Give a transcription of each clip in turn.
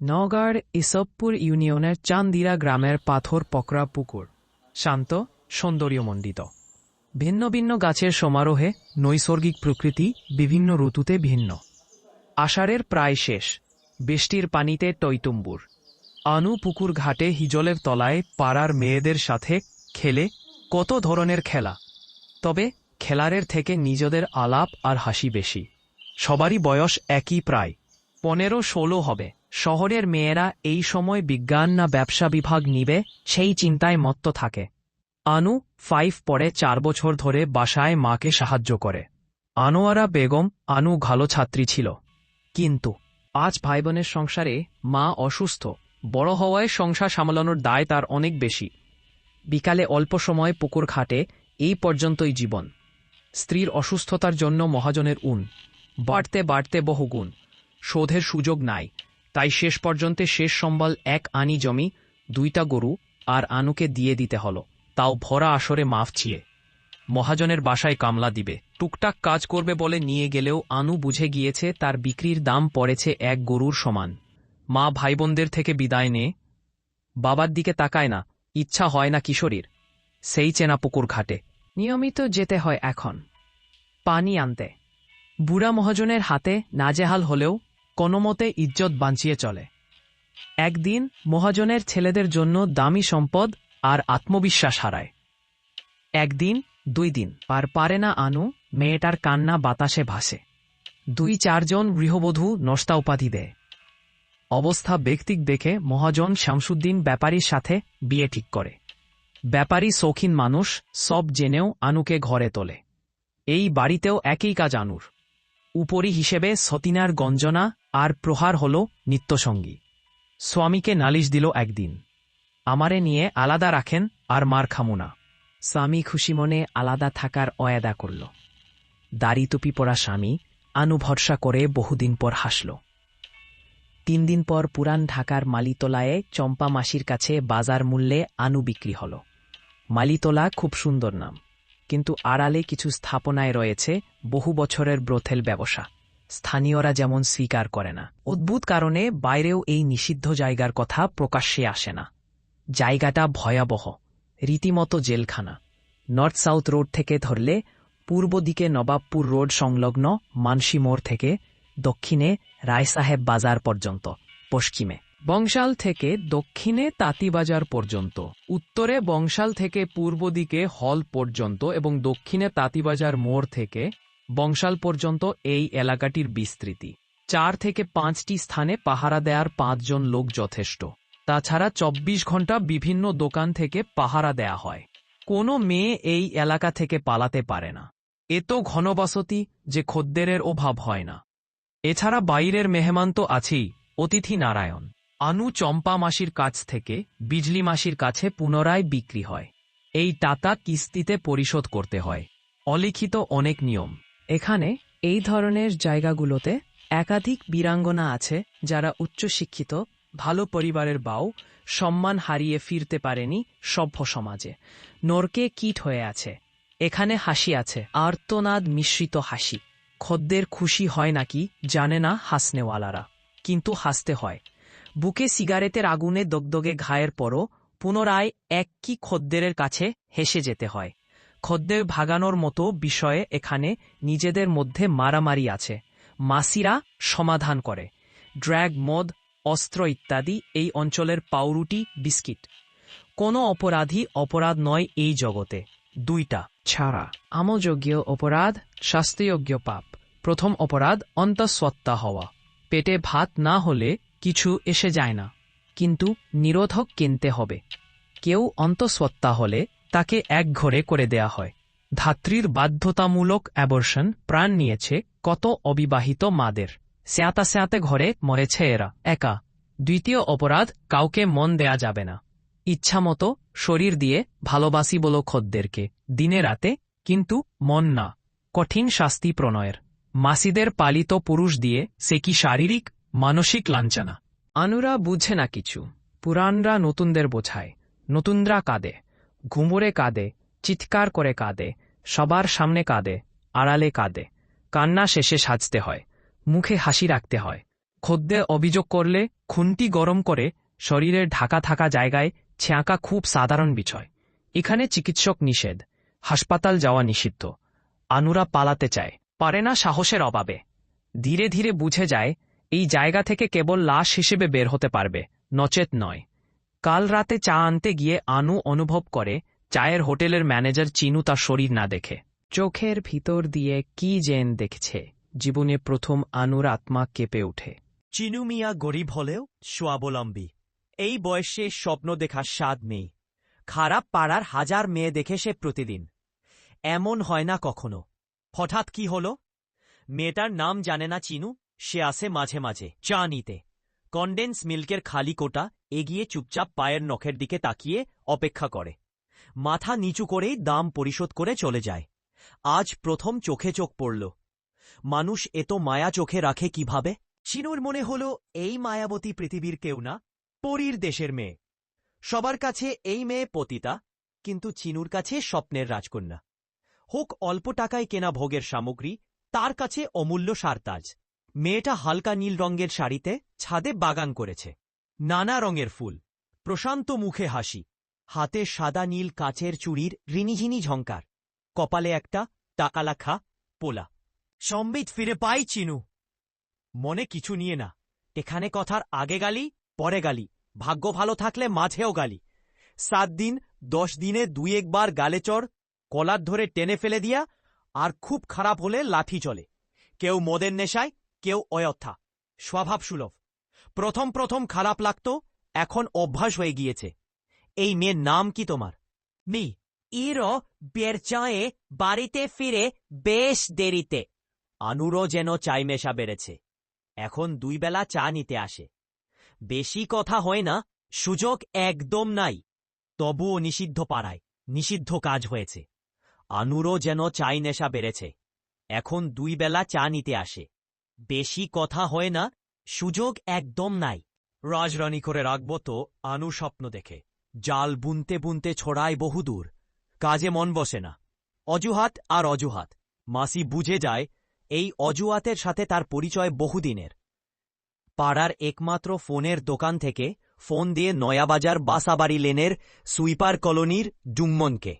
নওগাঁর ইসবপুর ইউনিয়নের চান্দিরা গ্রামের পাথর পকরা পুকুর, শান্ত সৌন্দর্যমণ্ডিত ভিন্ন ভিন্ন গাছের সমারোহে নৈসর্গিক প্রকৃতি বিভিন্ন ঋতুতে ভিন্ন। আষাঢ়ের প্রায় শেষ, বৃষ্টির পানিতে টৈতুম্বুর আনু পুকুর ঘাটে হিজলের তলায় পাড়ার মেয়েদের সাথে খেলে কত ধরনের খেলা। তবে খেলারের থেকে নিজেদের আলাপ আর হাসি বেশি। সবারই বয়স একই প্রায়, পনেরো ষোলো হবে। শহরের মেয়েরা এই সময় বিজ্ঞান না ব্যবসা বিভাগ নিবে, সেই চিন্তায় মত্ত থাকে। আনু ফাইভ পরে চার বছর ধরে বাসায় মাকে সাহায্য করে। আনোয়ারা বেগম আনু ভালো ছাত্রী ছিল। কিন্তু আজ ভাই বোনের সংসারে মা অসুস্থ, বড় হওয়ায় সংসার সামলানোর দায় তার অনেক বেশি। বিকালে অল্প সময় পুকুর খাটে এই পর্যন্তই জীবন। স্ত্রীর অসুস্থতার জন্য মহাজনের উন বাড়তে বাড়তে বহুগুণ। শোধের সুযোগ নাই। তাই শেষ পর্যন্ত শেষ সম্বল এক আনি জমি, দুইটা গরু আর আনুকে দিয়ে দিতে হল। তাও ভরা আসরে মাফ চিয়ে মহাজনের বাসায় কামলা দিবে। টুকটাক কাজ করবে বলে নিয়ে গেলেও আনু বুঝে গিয়েছে তার বিক্রির দাম পড়েছে এক গরুর সমান। মা ভাইবোনদের থেকে বিদায় নে। বাবার দিকে তাকায় না, ইচ্ছা হয় না কিশোরীর। সেই চেনা পুকুর ঘাটে। নিয়মিত যেতে হয় এখন। পানি আনতে। বুড়া মহাজনের হাতে নাজেহাল হলেও কোনোমতে ইজ্জত বাঁচিয়ে চলে। একদিন মহাজনের ছেলেদের জন্য দামি সম্পদ আর আত্মবিশ্বাস হারায়। একদিন, দুই দিন পার পারে না আনু, মেয়েটার কান্না বাতাসে ভাসে। দুই চারজন গৃহবধূ নষ্টা উপাধি দেয়। অবস্থা ব্যক্তিক দেখে মহাজন শামসুদ্দিন ব্যাপারীর সাথে বিয়ে ঠিক করে। ব্যাপারী শৌখিন মানুষ, সব জেনেও আনুকে ঘরে তোলে। এই বাড়িতেও একই কাজ আনুর। উপরি হিসেবে সতিনার গঞ্জনা আর প্রহার হল নিত্যসঙ্গী। স্বামীকে নালিশ দিল একদিন। আমারে নিয়ে আলাদা রাখেন আর মার খামুনা স্বামী খুশি মনে আলাদা থাকার অয়াদা করল। দাড়ি টুপি পরা স্বামী আনু ভরসা করে বহুদিন পর হাসল। তিন দিন পর পুরান ঢাকার মালিতলায় চম্পা মাসির কাছে বাজার মূল্যে আনু বিক্রি হল। মালিতলা খুব সুন্দর নাম, কিন্তু আড়ালে কিছু স্থাপনায় রয়েছে বহু বছরের ব্রথেল ব্যবসা। স্থানীয়রা যেমন স্বীকার করে না। অদ্ভুত কারণে বাইরেও এই নিষিদ্ধ জায়গার কথা প্রকাশ্যে আসে না। জায়গাটা ভয়াবহ। রীতিমতো জেলখানা। নর্থ সাউথ রোড থেকে ধরলে পূর্ব দিকে নবাবপুর রোড সংলগ্ন মানসি মোড় থেকে দক্ষিণে রায়সাহেব বাজার পর্যন্ত, পশ্চিমে। বংশাল থেকে দক্ষিণে তাঁতিবাজার পর্যন্ত, উত্তরে বংশাল থেকে পূর্ব দিকে হল পর্যন্ত এবং দক্ষিণে তাঁতিবাজার মোড় থেকে বংশাল পর্যন্ত এই এলাকাটির বিস্তৃতি। চার থেকে পাঁচটি স্থানে পাহারা দেয়ার পাঁচজন লোক যথেষ্ট। তাছাড়া চব্বিশ ঘণ্টা বিভিন্ন দোকান থেকে পাহারা দেয়া হয়। কোনো মেয়ে এই এলাকা থেকে পালাতে পারে না। এত ঘনবসতি যে খদ্দেরের অভাব হয় না। এছাড়া বাইরের মেহমান তো আছেই, অতিথি নারায়ণ। আনু চম্পা মাসির কাছ থেকে বিজলি মাসির কাছে পুনরায় বিক্রি হয়। এই টাকা কিস্তিতে পরিশোধ করতে হয়। অলিখিত অনেক নিয়ম। এখানে এই ধরনের জায়গাগুলোতে একাধিক বীরাঙ্গনা আছে যারা উচ্চশিক্ষিত, ভালো পরিবারের বাউ, সম্মান হারিয়ে ফিরতে পারেনি সভ্য সমাজে। নরকে কীট হয়ে আছে। এখানে হাসি আছে। আর্তনাদ মিশ্রিত হাসি। খদ্দের খুশি হয় নাকি জানে না হাসনেওয়ালারা। কিন্তু হাসতে হয়। বুকে সিগারেটের আগুনে দগদগে ঘায়ের পরও পুনরায় এক কি খদ্দেরের কাছে হেসে যেতে হয়। খদ্দের ভাগানোর মতো বিষয়ে এখানে নিজেদের মধ্যে মারামারি আছে। মাসিরা সমাধান করে। ড্র্যাগ মদ অস্ত্র ইত্যাদি এই অঞ্চলের পাউরুটি বিস্কিট। কোনো অপরাধী অপরাধ নয় এই জগতে। দুইটা। ছাড়া। আমযোগ্য অপরাধ শাস্তিযোগ্য পাপ। প্রথম অপরাধ অন্তঃসত্ত্বা হওয়া। পেটে ভাত না হলে কিছু এসে যায় না। কিন্তু নিরোধক কিনতে হবে। কেউ অন্তঃসত্ত্বা হলে তাকে এক ঘরে করে দেয়া হয়। ধাত্রীর বাধ্যতামূলক অ্যাবর্শন প্রাণ নিয়েছে কত অবিবাহিত মাদের। স্যাঁতা স্যাঁতে ঘরে মরেছে এরা, একা। দ্বিতীয় অপরাধ, কাউকে মন দেয়া যাবে না। ইচ্ছামতো শরীর দিয়ে ভালোবাসি বলো খদ্দেরকে, দিনে রাতে, কিন্তু মন না। কঠিন শাস্তি প্রণয়ের। মাসিদের পালিত পুরুষ দিয়ে সে কি শারীরিক, মানসিক লাঞ্ছনা? আনুরা বুঝে না কিছু। পুরাণরা নতুনদের বোঝায়। নতুনরা কাঁদে। ঘুমরে কাঁদে, চিৎকার করে কাঁদে, সবার সামনে কাঁদে, আড়ালে কাঁদে। কান্না শেষে সাজতে হয়, মুখে হাসি রাখতে হয়। খদ্দে অভিযোগ করলে খুন্তি গরম করে শরীরের ঢাকা থাকা জায়গায় ছ্যাঁকা খুব সাধারণ বিষয়। এখানে চিকিৎসক নিষেধ, হাসপাতাল যাওয়া নিষিদ্ধ। আনুরা পালাতে চায়, পারে না সাহসের অভাবে। ধীরে ধীরে বুঝে যায়, এই জায়গা থেকে কেবল লাশ হিসেবে বের হতে পারবে, নচেত নয়। কাল রাতে চা আনতে গিয়ে আনু অনুভব করে, চায়ের হোটেলের ম্যানেজার চিনু তার শরীর না দেখে। চোখের ভিতর দিয়ে কি জেন দেখছে, জীবনে প্রথম আনুর আত্মা কেঁপে ওঠে। চিনু মিয়া গরিব হলেও স্বাবলম্বী। এই বয়সে স্বপ্ন দেখার স্বাদ নেই। খারাপ পাড়ার হাজার মেয়ে দেখে সে প্রতিদিন। এমন হয় না কখনো। হঠাৎ কি হল? মেয়েটার নাম জানে না চিনু, সে আসে মাঝে মাঝে, চা নিতে। কন্ডেন্স মিল্কের খালি কোটা এগিয়ে চুপচাপ পায়ের নখের দিকে তাকিয়ে অপেক্ষা করে। মাথা নিচু করেই দাম পরিশোধ করে চলে যায়। আজ প্রথম চোখে চোখ পড়ল। মানুষ এত মায়া চোখে রাখে কীভাবে? চিনুর মনে হল, এই মায়াবতী পৃথিবীর কেউ না, পরীর দেশের মেয়ে। সবার কাছে এই মেয়ে পতিতা, কিন্তু চিনুর কাছে স্বপ্নের রাজকন্যা। হোক অল্প টাকায় কেনা ভোগের সামগ্রী, তার কাছে অমূল্য সারতাজ। মেয়েটা হালকা নীল রঙের শাড়িতে ছাদে বাগান করেছে। নানা রঙের ফুল। প্রশান্ত মুখে হাসি। হাতে সাদা নীল কাচের চুড়ির রিনিঝিনি ঝঙ্কার কপালে একটা টাকা লাখা পোলা। সম্বিত, ফিরে পাই চিনু। মনে কিছু নিয়ে না। এখানে কথার আগে গালি, পরে গালি। ভাগ্য ভালো থাকলে মাঝেও গালি। সাত দিন, দশ দিনে দুই একবার গালে চড়, কলার ধরে টেনে ফেলে দিয়া, আর খুব খারাপ হলে লাঠি চলে। কেউ মদের নেশায় কেউ অয়থা স্বভাব সুলভ প্রথম প্রথম খারাপ লাগত, এখন অভ্যাস হয়ে গিয়েছে। এই মেয়ের নাম কি তোমার? মি, ইরো বেরচায়ে বাড়িতে ফিরে বেশ দেরিতে। আনুরও যেন চাই মেশা বেড়েছে। এখন দুই বেলা চা নিতে আসে। বেশি কথা হয় না, সুযোগ একদম নাই। তবুও নিষিদ্ধ পাড়ায়, নিষিদ্ধ কাজ হয়েছে। আনুরও যেন চাই নেশা বেড়েছে। এখন দুই বেলা চা নিতে আসে। বেশি কথা হয় না, সুযোগ একদম নাই। রাজরানী করে রাখব তো আনু স্বপ্ন দেখে। জাল বুনতে বুনতে ছড়ায় বহুদূর কাজে মন বসে না। অজুহাত আর অজুহাত। মাসি বুঝে যায়, এই অজুহাতের সাথে তার পরিচয় বহুদিনের পাড়ার একমাত্র ফোনের দোকান থেকে ফোন দিয়ে নয়াবাজার বাসাবাড়ি লেনের সুইপার কলোনির জুম্মনকে।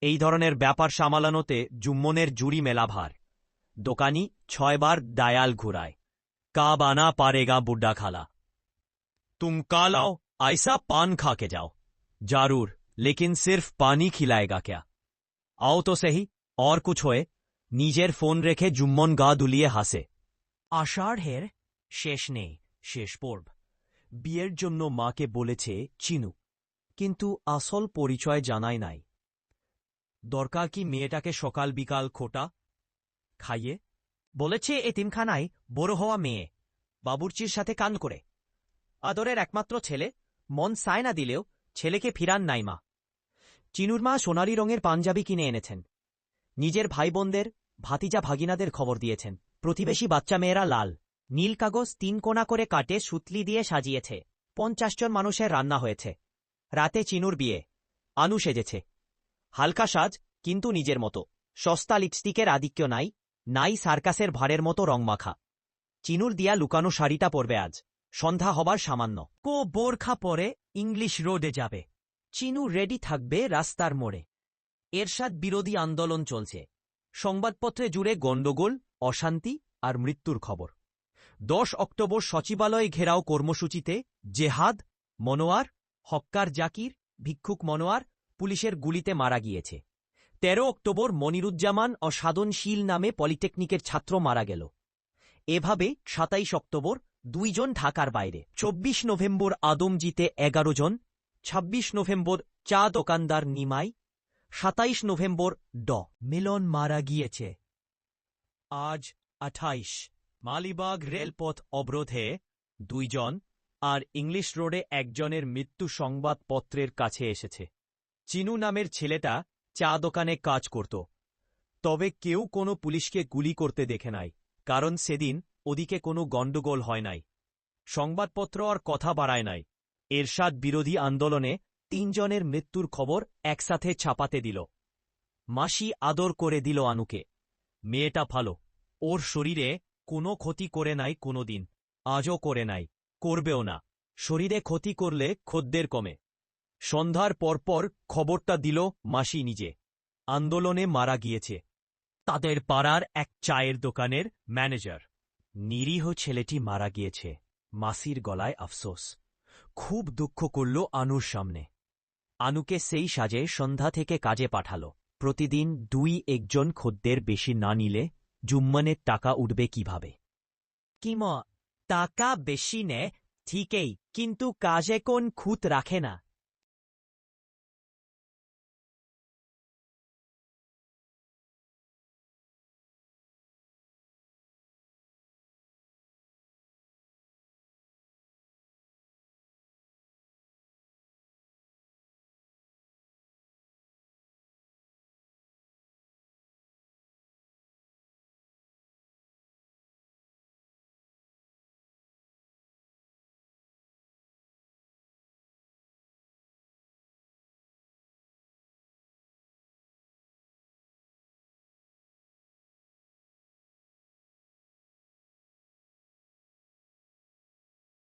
এই ধরনের ব্যাপার সামালানোতে জুম্মনের জুড়ি মেলাভার। দোকানি ছয়বার ডায়াল ঘুরায় কা বানা পারেগা বুড্ডা খালা तुम काल आओ ऐसा पान खा के जाओ जरूर लेकिन सिर्फ पानी खिलाएगा क्या आओ तो सही और कुछ होए নিজের ফোন রেখে জুম্মন গা দুলিয়ে হাসে আষাঢ়ের শেষ নেই শেষ পর্ব বিয়ের জন্য মাকে বলেছে চিনু কিন্তু আসল পরিচয় জানাই নাই দরকার কি মেয়েটাকে সকাল বিকাল খোটা খাইয়ে বলেছে এতিমখানায় বড় হওয়া মেয়ে। বাবুর্চির সাথে কান করে। আদরের একমাত্র ছেলে, মন সায় না দিলেও ছেলেকে ফিরান নাই মা। চিনুর মা সোনালি রঙের পাঞ্জাবি কিনে এনেছেন। নিজের ভাই বোনদের ভাতিজা ভাগিনাদের খবর দিয়েছেন। প্রতিবেশী বাচ্চা মেয়েরা লাল। নীল কাগজ তিন কোণা করে কাটে, সুতলি দিয়ে সাজিয়েছে। পঞ্চাশ জন মানুষের রান্না হয়েছে। রাতে চিনুর বিয়ে। আনু সেজেছে। হালকা সাজ, কিন্তু নিজের মতো। সস্তা লিপস্টিকের আধিক্য নাই। নাই সার্কাসের ভারের মতো রং মাখা। চিনুর দিয়া লুকানো শাড়িটা পরবে আজ। সন্ধ্যা হবার সামান্য। কো বোরখা পরে ইংলিশ রোডে যাবে। চিনু রেডি থাকবে রাস্তার মোড়ে। এরশাদ বিরোধী আন্দোলন চলছে। সংবাদপত্রে জুড়ে গণ্ডগোল, অশান্তি আর মৃত্যুর খবর। দশ অক্টোবর সচিবালয়ে ঘেরাও কর্মসূচিতে জেহাদ, মনোয়ার, হক্কার জাকির, ভিক্ষুক মনোয়ার পুলিশের গুলিতে মারা গিয়েছে। তেরো অক্টোবর মনিরুজ্জামান ও সাধনশীল নামে পলিটেকনিকের ছাত্র মারা গেল। এভাবে সাতাইশ অক্টোবর দুইজন ঢাকার বাইরে। চব্বিশ নভেম্বর আদমজিতে এগারো জন ২৬ নভেম্বর চা দোকানদার নিমাই, সাতাইশ নভেম্বর ড। মিলন মারা গিয়েছে। আজ আঠাইশ। মালিবাগ রেলপথ অবরোধে দুইজন আর ইংলিশ রোডে একজনের মৃত্যু সংবাদপত্রের কাছে এসেছে। চিনু নামের ছেলেটা চা দোকানে কাজ করত। তবে কেউ কোনো পুলিশকে গুলি করতে দেখে নাই, কারণ সেদিন ওদিকে কোনো গণ্ডগোল হয় নাই। সংবাদপত্র আর কথা বাড়ায় নাই। এরশাদ বিরোধী আন্দোলনে তিনজনের মৃত্যুর খবর একসাথে ছাপাতে দিল। মাসি আদর করে দিল আনুকে। মেয়েটা ভালো, ওর শরীরে কোনো ক্ষতি করে নাই কোনোদিন আজও করে নাই, করবেও না। শরীরে ক্ষতি করলে খদ্দের কমে। সন্ধ্যার পরপর খবরটা দিল মাসি নিজে। আন্দোলনে মারা গিয়েছে। তাদের পাড়ার এক চায়ের দোকানের ম্যানেজার। নিরীহ ছেলেটি মারা গিয়েছে। মাসির গলায় আফসোস। খুব দুঃখ করল আনুর সামনে। আনুকে সেই সাজে সন্ধ্যা থেকে কাজে পাঠালো। প্রতিদিন দুই একজন খদ্দের বেশি না নিলে জুম্মানের টাকা উঠবে কীভাবে? কিম টাকা বেশি নে, ঠিকই, কিন্তু কাজে কোন খুঁত রাখে না।